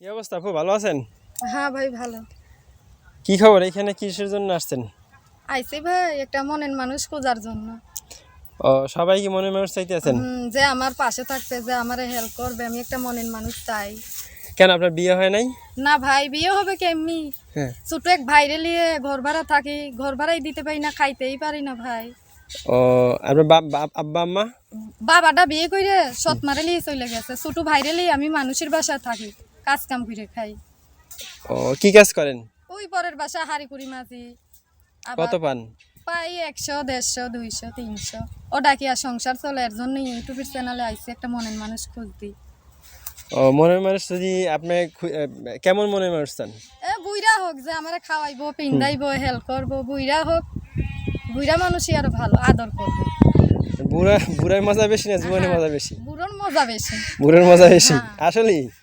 কি অবস্থা আপু ভালো আছেন? হ্যাঁ ভাই ভালো। কি খবর? এখানে কিসের জন্য আসছেন? আইসি ভাই একটা মনের মানুষ খোঁজার জন্য। ও সবাই কি মনে মানুষ চাইতে আছেন যে আমার পাশে থাকবে যে আমার হেল্প করবে আমি একটা মনের মানুষ চাই। কেন আপনার বিয়ে হয় নাই? না ভাই বিয়ে হবে কেমনি? হ্যাঁ। ছোট এক ভাইরে নিয়ে ঘর ভাড়া থাকি ঘর ভাড়াই দিতে পারি না খাইতেই পারি না ভাই। ও আপনার আব্বা আম্মা? বাবাটা বিয়ে করে সৎ মারে নিয়ে চলে গেছে। ছোট ভাইরে নিয়ে আমি মানুষের বাসায় থাকি। কাজ কাম করে খাই। ও কি কাজ করেন? ওই পরের বাসা হাড়ি কুড়ি মাঝি কত পান? পাই একশো দেড়শো দুইশো তিনশো। ও ডাকি আর সংসার চলে এর জন্য ইউটিউবের চ্যানেলে আইসি একটা মনের মানুষ খুঁজতি। ও মনের মানুষ যদি আপনি কেমন মনের মানুষ চান? এ বুইরা হোক যে আমার খাওয়াইবো পিন্দাইবো হেল্প করব বুইরা হোক। বুইরা মানুষই আরও ভালো আদর করবে। বুড়া বুড়ার মজা বেশি না জীবনের মজা বেশি? বুড়োর মজা বেশি। বুড়োর মজা বেশি হ্যাঁ। আসলেই। হ্যাঁ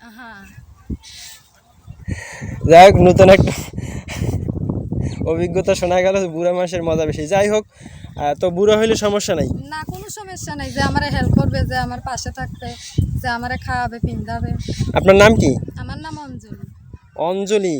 যাই হোক নতুন একটা অভিজ্ঞতা শোনা গেল বুড়া মানুষের মজা বেশি। যাই হোক তো বুড়ো হইলে সমস্যা নাই? না কোনো সমস্যা নাই। যে আমার হেল্প করবে যে আমার পাশে থাকবে যে আমার খাওয়াবে পিন্দাবে আপনার নাম কি? আমার নাম অঞ্জলি। অঞ্জলি?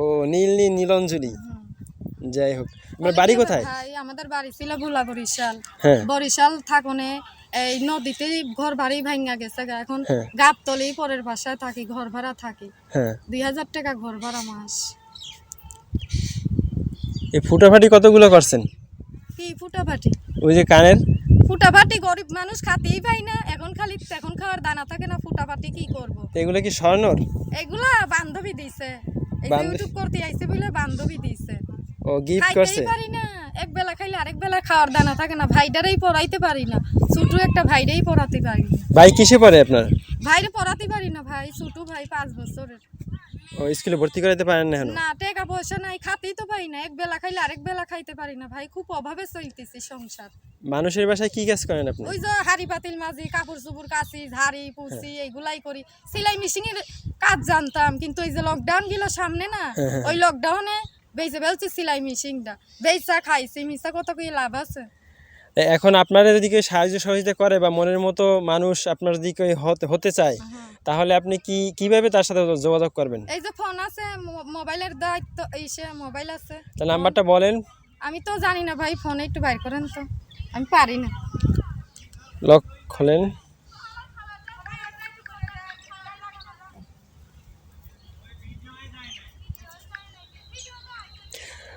ও নীলনি নীলঞ্জলি। হুম। যাই হোক আপনার বাড়ি কোথায়? ভাই আমাদের বাড়ি ছিল ভোলা বরিশাল। হ্যাঁ। বরিশাল থাকনে এই নদীতে ঘর বাড়ি ভাঙ্গা গেছে গা। এখন হ্যাঁ। গাবতলি পরের বাসায় থাকি ঘর ভাড়া থাকি। হ্যাঁ। দুই হাজার টাকা ঘর ভাড়া মাস। এই ফুটাফাটি কতগুলো করছেন? কি ফুটাফাটি? ওই যে কানের? ফুটাফাটি গরিব মানুষ খাতেই পাই না। এখন খালি এখন খাওয়ার দানা থাকে না ফুটাফাটি কি করব। এগুলো কি স্বর্ণর? এগুলা বান্ধবী দিছে। এই ইউটিউব করতে আইছে বলে বান্ধবী দিছে। ও গিফট করছে? পারি না। এক বেলা খাইলে আরেক বেলা খাওয়ার দানা থাকে না ভাইটারেই পড়াইতে পারি না ছোট একটা ভাইরেই পড়াতে পারি না। ভাই কিসে পড়ে আপনার? ভাইরে পড়াতে পারি না ভাই ছোট ভাই পাঁচ বছরের। ও স্কুলে ভর্তি করাতে পারেন না না টাকা পয়সা নাই খাতেই তো পারি না এক বেলা খাইলে আরেক বেলা খাইতে পারি না ভাই খুব অভাবে চলতেছি সংসার। মানুষের বাসায় কি কাজ করেন আপনি? ওই যে হাড়ি পাতিল মাঝি কাপড় চুপুর কাচি ঝাড়ি পুষি এইগুলাই করি। সেলাই মেশিনের কাজ জানতাম কিন্তু ওই যে লকডাউন গেল সামনে না ওই লকডাউনে বেঁচে বেলছি সেলাই মেশিনটা। বেচা খাইছি মিশা কত কি লাভ আছে? এখন আপনারা যদি কেউ সাহায্য সহযোগিতা করে বা মনের মতো মানুষ আপনার যদি কেউ হতে- হতে চায় হ্যাঁ। তাহলে আপনি কি কীভাবে তার সাথে যোগাযোগ করবেন? এই যে ফোন আছে মোবাইলের দায়িত্ব এই সে মোবাইল আছে। তো নাম্বারটা বলেন। আমি তো জানি না ভাই ফোনে একটু বাইর করেন তো। আমি পারি না। লক খোলেন।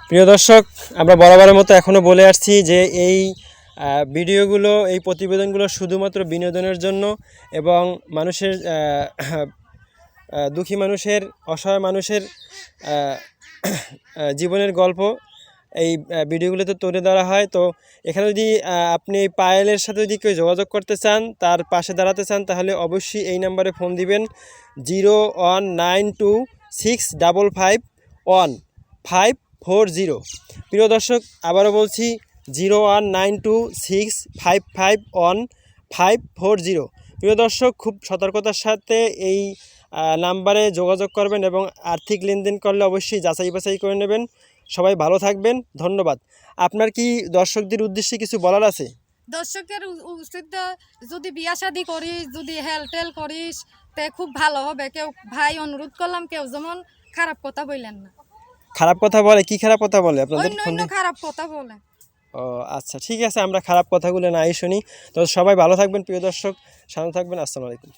প্রিয় দর্শক, আমরা বরাবরের মতো এখনও বলে আসছি যে এই ভিডিওগুলো, এই প্রতিবেদনগুলো শুধুমাত্র বিনোদনের জন্য এবং মানুষের দুঃখী মানুষের, অসহায় মানুষের জীবনের গল্প এই ভিডিওগুলোতে তুলে ধরা হয়। তো এখানে যদি আপনি পায়েলের সাথে যদি কেউ যোগাযোগ করতে চান, তার পাশে দাঁড়াতে চান, তাহলে অবশ্যই এই নাম্বারে ফোন দিবেন zero one nine two six double five one five four zero. প্রিয় দর্শক, আবারও বলছি, zero one nine two six five five one five four zero. প্রিয় দর্শক, খুব সতর্কতার সাথে এই নাম্বারে যোগাযোগ করবেন এবং আর্থিক লেনদেন করলে অবশ্যই যাচাই বাছাই করে নেবেন। সবাই ভালো থাকবেন, ধন্যবাদ। আপনার কি দর্শকদের উদ্দেশ্যে কিছু বলার আছে? দর্শকের উ- উচিত যদি বিয়া শাদি করিস, যদি হেল টেল করিস, তে খুব ভালো হবে। কেউ ভাই অনুরোধ করলাম, কেউ যেমন খারাপ কথা বললেন না। খারাপ কথা বলে? কি খারাপ কথা বলে আপনাদের অন্য ফোন? খারাপ কথা বলে। ও আচ্ছা ঠিক আছে আমরা খারাপ কথাগুলো নাই শুনি। তো সবাই ভালো থাকবেন প্রিয় দর্শক। শান্ত থাকবেন আসসালামু আলাইকুম।